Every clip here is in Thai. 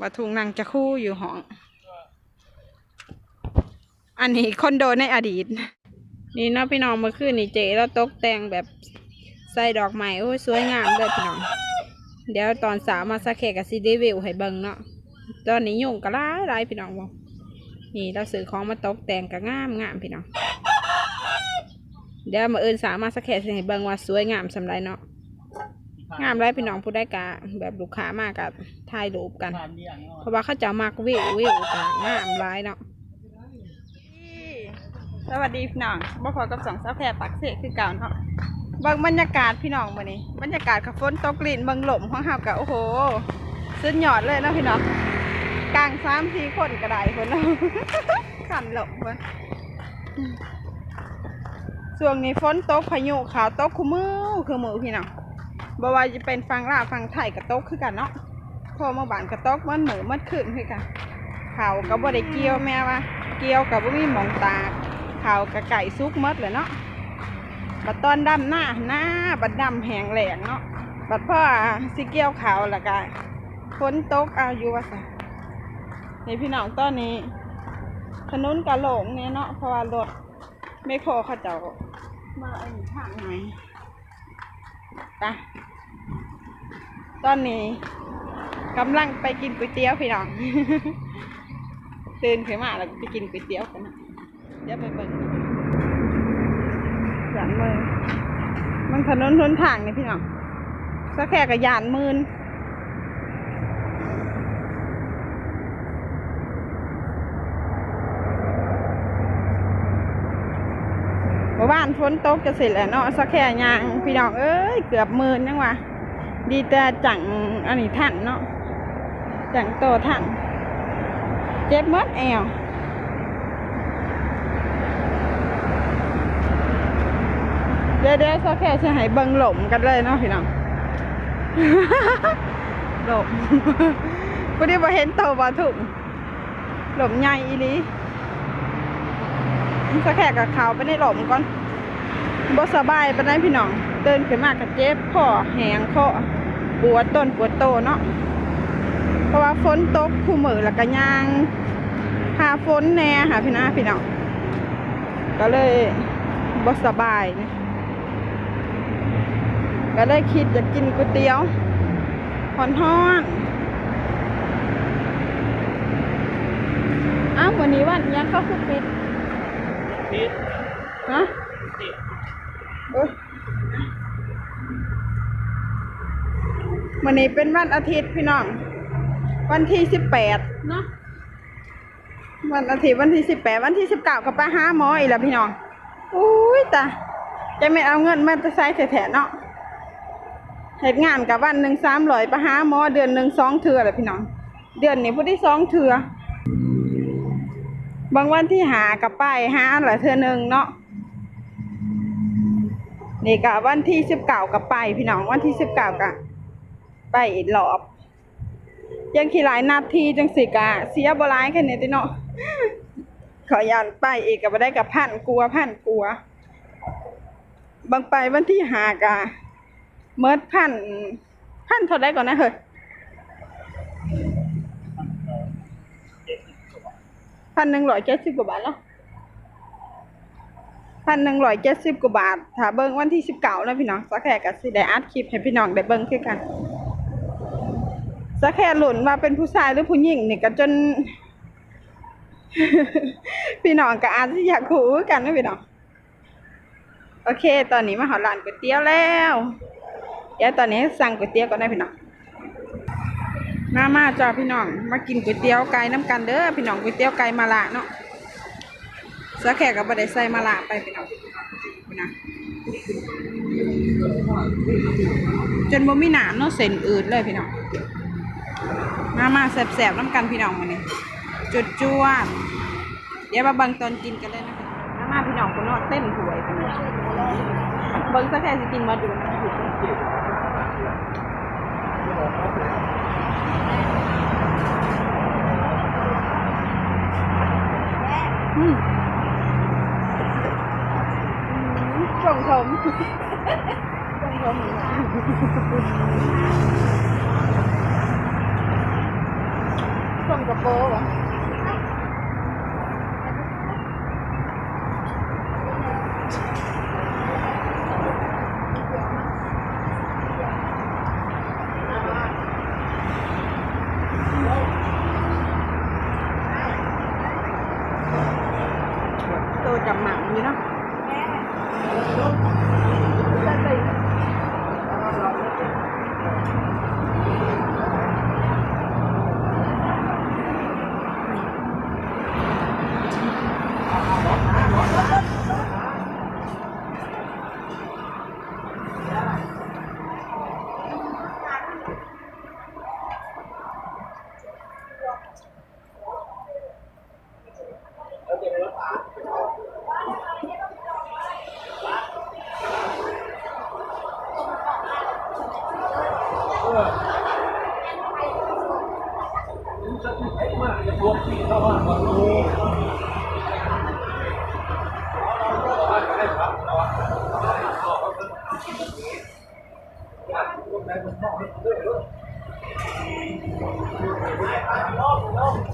ว่าทุงนางจะคู่อยู่ห้อง อันนี้คอนโดในอดีต นี่เนาะพี่น้องเมื่อคืนนี่เจแล้วตกแต่งแบบใส่ดอกไม้โอ้ยสวยงามเลยพี่น้อง เดี๋ยวตอนสาวมาสักแขกกับซีเดวิวให้เบิ่งเนาะตอนนี้ยุ่งก็ร้ายร้ายพี่น้องบอกนี่เราซื้อของมาตกแต่งก็งามงามพี่น้องเดี๋ยวมาเอินสาวมาสักแขกให้เบิ่งว่าสวยงามสำไรเนาะ งามไรพี่น้องผู้ได้กะแบบลูกค้ามากกับถ่ายรูปกัน เพราะว่าเขาจะมักวิววิวกันงามไรเนาะสวัสดีพี่น้องบ่พอกับสองสาวแพรปักเสกคือเก่าเนาะบิ่งบรรยากาศพี่น้องมื้อนี้บรรยากาศกับฝนตกลิ่นเบิ่งลมของเฮาก็โอ้โหสุดยอดเลยเนาะพี่น้องกลางสามสี่คนก็ได้เพิ่นเนาะขันหลมเพิ่นช่วงนี้ฝนตกพายุขาวตกคุมือคือมือพี่น้อง บ่ว่าจะเป็นฝั่งลาวฝั่งไทยก็ตกคือกันเนาะพอมาบานก็ตกมันเหมือมันขึ้นคือกันเขาก็บ่ได้เกี่ยวแม่ว่าเกี่ยวกับบ่มีหมองตาเขากับไก่ซุกหมดเลยเนาะบัดตอนดำหน้าหน้าบัดดำแหงแหลงเนาะบัดพ่อสิเกี่ยวเขาล้วก็ฝนตกอายู่ว่าซะนี่พี่น้องตอนนี้ถนนกะโหลงเนี่ยเนาะเพราะว่ารถไม่พอเขาเจ้ามาอันนี้ทางไหนไป ตอนนี้กำลังไปกินก๋วยเตี๋ยวพี่น้องตื่นขึ้นมาแล้วไปกินก๋วยเตี๋ยวกันนะเดี๋ยวไปเบิ่งหยานมือมันถนนทนทางนี่พี่น้องสักแค่กับยานมืนเมื่อวานฝนตกจะเสร็จแล้วเนาะสักแค่ยางพี่น้องเอ้ยเกือบมืนยังวะ ดีแต่จังอันนี้ท่านเนาะจังโตท่านเจ็บมดแอวเดี๋ยวเดี๋ยวสักแค่จะให้เบิ่งหล่มกันเลยเนาะพี่น้องหล่มพอดีบ่เห็นโตบ่ถุงหล่มใหญ่อีลีสักแค่กับเขาไปในหล่มก่อนบ่สบายไปานใดพี่น้องเดินขึ้นมาก็เจ็บคอแหงคอ ปวดต้นปวดโตเนาะเพราะว่าฝนตกคู่มือแล้วก็ยางหาฝนแน่ค่ะพี่นาพี่น้องก็เลยบ่สบายนะก็เลยคิดจะกินก๋วยเตี๋ยวหอนห้อนๆอ้าววันนี้วันยังเข้าคือปิดปิดฮะปิด โอ้ย วันนี้เป็นวันอาทิตย์พี่น้อง วันที่สิบแปดเนาะวันอาทิตย์วันที่สิบแปดวันที่สิบเก้าก็ไปหาหมออีกแล้วพี่น้องอุ้ยตาจะไม่เอาเงินมาจะใช้แถะๆเนาะเหตุงานกับวันหนึ่งสามร้อยไปหาหมอเดือนหนึ่งสองเทือแหละพี่น้อง เดือนนี้พูดได้สองเทือบางวันที่หากับไปหาหลายเทือหนึ่งเนาะนี่กะวันที่สิบเก้ากับไปพี่น้องวันที่สิบเก้ากับ ไปอีกรอบ ยังขี่หลายนาทีจังสิกะเสียบหลายแค่นี้ติเนาะขอยันไปอีกกับได้กับพันกลัวพันกลัว บางไปวันที่หากะเมิดพันพันเท่าได้ก่อนนะเฮ้ยพันหนึ่งร้อยเจ็ดสิบกว่าบาทแล้วพันหนึ่งร้อยเจ็ดสิบกว่าบาท ถ้าเบิ้งวันที่สิบเก้าแล้วพี่น้องสักแค่กับสิได้อัดคลิปให้พี่น้องได้เบิ้งคือกัน สักแค่หลุนว่าเป็นผู้ชายหรือผู้หญิงนี่ก็จน พี่น้องก็อาจจะอยากคู่กันนะพี่น้องโอเค ตอนนี้มาหาร้านก๋วยเตี๋ยวแล้วเดี๋ยวตอนนี้สั่งก๋วยเตี๋ยวก่อนนะพี่น้องมามาจ้าพี่น้อง มากินก๋วยเตี๋ยวไก่น้ำกันเด้อพี่น้องก๋วยเตี๋ยวไก่มาละเนาะสักแค่กับบไดใส่มาละไปพี่น้องพี่น้องจนบ่มีหนามเนาะเส้นอืดเลยพี่น้อง มามาแสบๆน้ำกันพี่น้องมาเนี่ยจุดจวดเดี๋ยวมาเบิ่งตอนกินกันเลยนะคะมามาพี่น้องคนนอดเต้นหวยพี่น้องเบิ่งสักแค่สิกินมาดูนะอืมส่งผมส่งผม ระโปรงวะตัวจำหนังอยู่เนาะ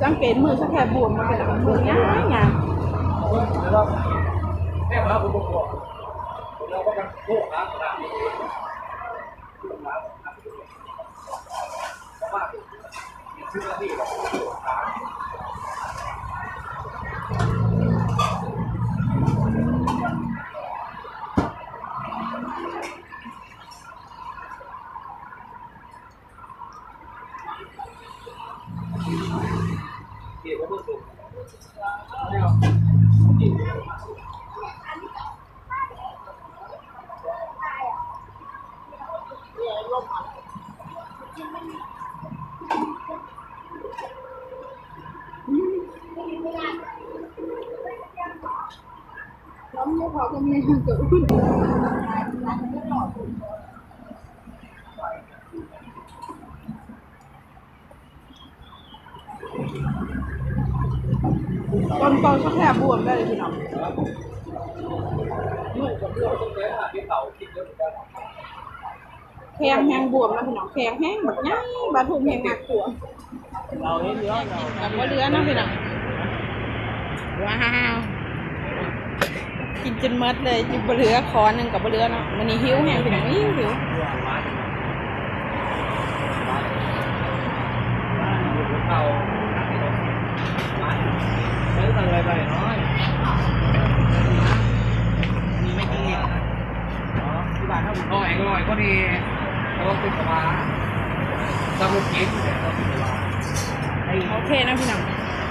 สังเกตมือสักแค่บวมมาเป็นแบบมือง่างย่างแม่มาผมบอกเราก็กันโคกครับเกี่ยวกับพวกสุข ล้มไม่พอก็ไม่เกิดต้นตอนสักแค่บวมได้เลยพี่น้องลูกกับเพื่อนต้องเลี้ยงหาที่เขาคิดเยอะเหมือนกันแข็งแห้งบวมนะพี่น้องแข็งแห้งแบบง่ายบาดถุงแห้งหนักกลัวเราเห็นเยอะเรากับว่าเรือนะพี่น้อง ว้าว กินจนหมดเลยจิบบเรือคอหนึ่งกับบเรือเนาะมันนี่หิวแห้งพี่น้องหิวหิวเขาไม่ต้องอะไรไปน้อยมีไม่กี่ที่บ้านถ้าผมน้อยก็น้อยก็ดีเราติดกับมาสมุดกินโอเคนะพี่น้อง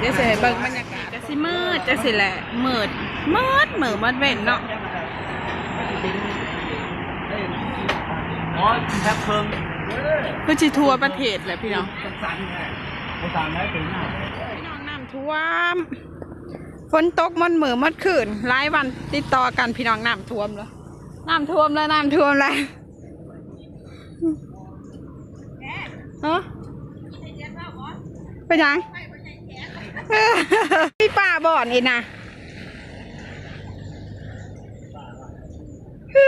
เดี๋ยวเสร็จเบิ่งบรรยากาศจะสิมืดจะสิแหละมืดมืดมืดมืดเว้นเนาะอ๋อแทบเพิ่มคือจิทัวร์ประเทศแหละพี่น้องสั่นไงสั่นได้ถึงหน้าพี่น้องน้ำท่วมฝนตกมันมือมันคืนหลายวันติดต่อกันพี่น้องน้ำท่วมเลยน้ำท่วมเลยน้ำท่วมเลยฮะไปยัง พี่ป้าบ่อนอีกนะฮึ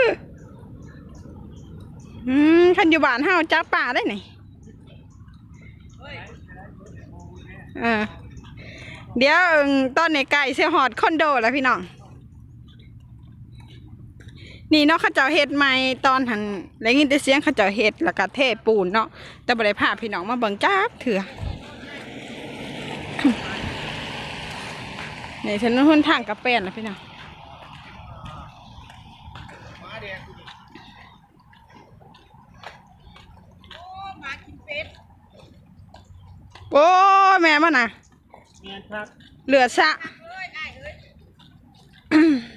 อืมคันอยู่บ้านเฮาจับป่าได้ไหนเออเดี๋ยวตอนนี้ไก่เสียหอดคอนโดแล้วพี่น้อง นี่เนาะข้าเจ้าเฮ็ดใหม่ตอนหันแล้วยินแต่เสียงข้าเจ้าเฮ็ดแล้วก็เทปูนเนาะแต่บ่ได้พพี่น้องมาเบิ่งจักเถื่อ นี่ฉันหุ่นทางกระเป็นแล้วพี่น้องโอ้ยแม่มันน่ะเมียครับเหลือสะ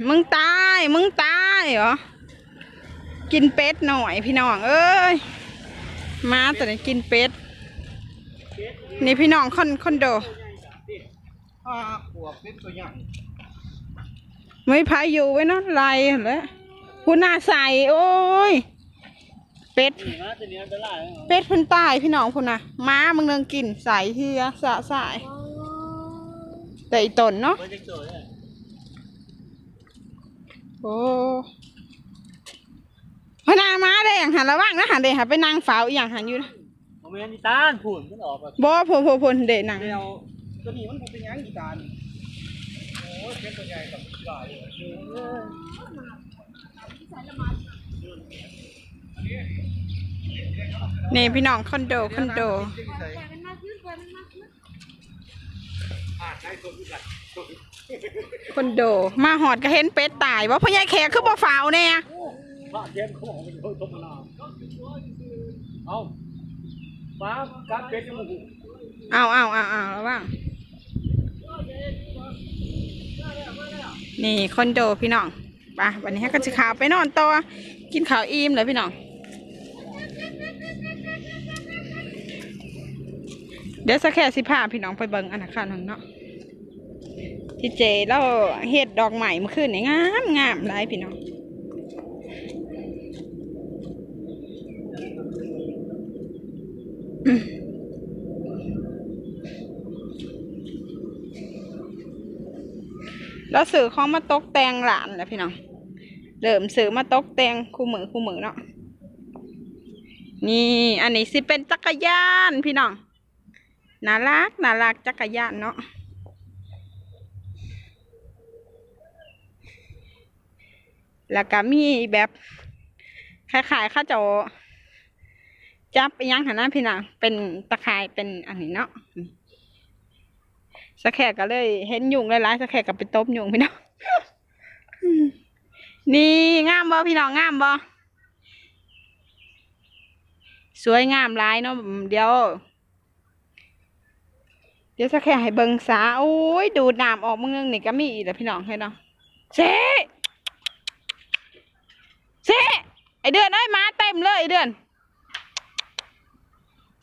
มึงตาย มึงตายเหรอ กินเป็ดหน่อยพี่น้อง เอ้ย มาแต่ไหนกินเป็ด นี่พี่น้องคอนคอนโดห้าข วบเป็นตัวอย่างไม่พายอยู่ไว้เนอะไรเหรอคุณน่าใส่โอ้ย เป็ด นี่นะตัวนี้อันตรายเป็ดเพิ่นตายพี่น้องพุ่นน่ะม้ามึงเนิงกินใส่เทือสะสายแต่อีตนเนาะไม่ได้เจอเลยโอ้พนามาได้อย่างหันระว่างนะหันเดหันไปนางเฝ้าอหย่างหันอยู่นะผมเป็นนิตานผุ่นมันออกแบบบ่พพพนเดนางเดียวตัวนี้มันเป็นยังกีตาร์โอ้ย เป็นตัวใหญ่กับใหญ่นี่พี่น้องคอนโดคอนโดคอนโด มาหอดก็เห็นเป็ดตายว่าพ่อใหญ่แขกคือบ่ฝาวแน่พระเทียนเขาบอกเป็นคนต้มมะนาวเอาฟ้ากัดเป็ดยังหูเอาเอาเอาเอาระวัง นี่คอนโดพี่น้องปะวันนี้ก็จะขาวไปนอนต่อกินข้าวอิ่มเลยพี่น้อง เดี๋ยวสักแค่สิพาพี่น้องไปเบิ้งอันนาคารของเนาะที่เจแล้วเห็ดดอกใหม่เมื่อคืนนี่งามงามหลายพี่น้อง แล้วสื่อของมาตกแต่งหลานแหละพี่น้องเริ่มสื่อมาตกแต่งคู่มือคู่มือเนาะนี่อันนี้สิเป็นจักรยานพี่น้องน่ารักน่ารักจักรยานเนาะแล้วก็มีแบบคล้ายๆข้าเจะจับไปยังหันหน้าพี่น้องเป็นตะข่ายเป็นอันนี้เนาะ สะแขกก็เลยเห็นยุงหลายๆสะแขกก็ไปตบยุงพี่น้องนี่งามบ่พี่น้องงามบ่สวยงามหลายเนาะเดี๋ยว เดี๋ยวสะแขกให้เบิงสาโอ้ยดูดน้ำออกมึงนึงนี่ก็มีอีกแล้วพี่น้องให้เนาะเซ่เซ่ไอเดือนเอ้ยมาเต็มเลยไอเดือน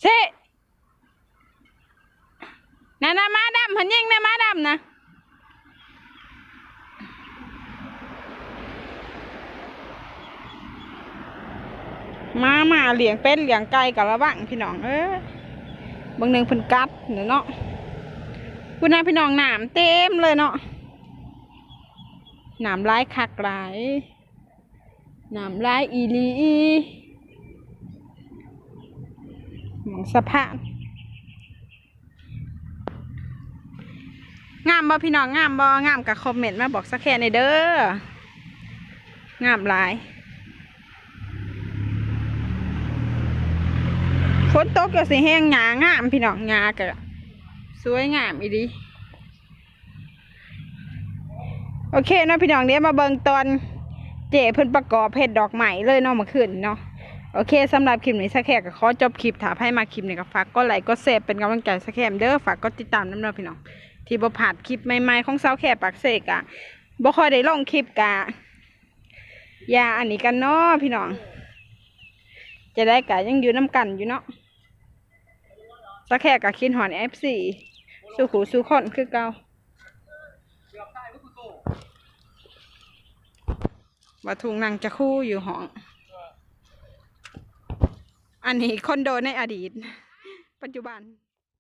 เซ่ น่ะนะมาดำหันยิงนะมาดำนะมามาเลี้ยงเป็ดเลี้ยงไก่กับระวังพี่น้องเอ้ยบางหนึ่งเพิ่นกัดเนาะคุณนายพี่น้องหนามเต็มเลยเนาะหนามร้ายคักหลายหนามร้ายอีลีหมองสะพาน งามบ่พี่น้องงามบ่งามกับคอมเมนต์มาบอกสักแค่ในเด้องามหลายฝนตกก็สิแห้งหญ้างามพี่น้องหญ้าก็สวยงามอีดีโอเคเนาะพี่น้องเดี๋ยวมาเบิ่งตอนเจเพิ่นประกอบเพชรดอกใหม่เลยเนาะมื่อคืนเนาะโอเคสำหรับคลิปนี้สักแค่ก็ขอจบคลิปถ้าให้มาคลิปนี้ก็ฝากกดไลค์กดแชร์เป็นกำลังใจสักแค่เด้อฝากกดติดตามน้ำเด้อพี่น้อง ที่บ่ผ่านคลิปใหม่ๆของสาวแค่ปากเสกอะบ่ค่อยได้ลงคลิปกะอย่าอันนี้กันเนาะพี่น้อง จะได้กะยังอยู่น้ำกันอยู่เนาะสาวแค่กะคินหอนเอฟซีสู้หูสู้คนคือเก่าว่าทุงนางจะคู่อยู่ห้อง อันนี้คอนโดในอดีต ปัจจุบัน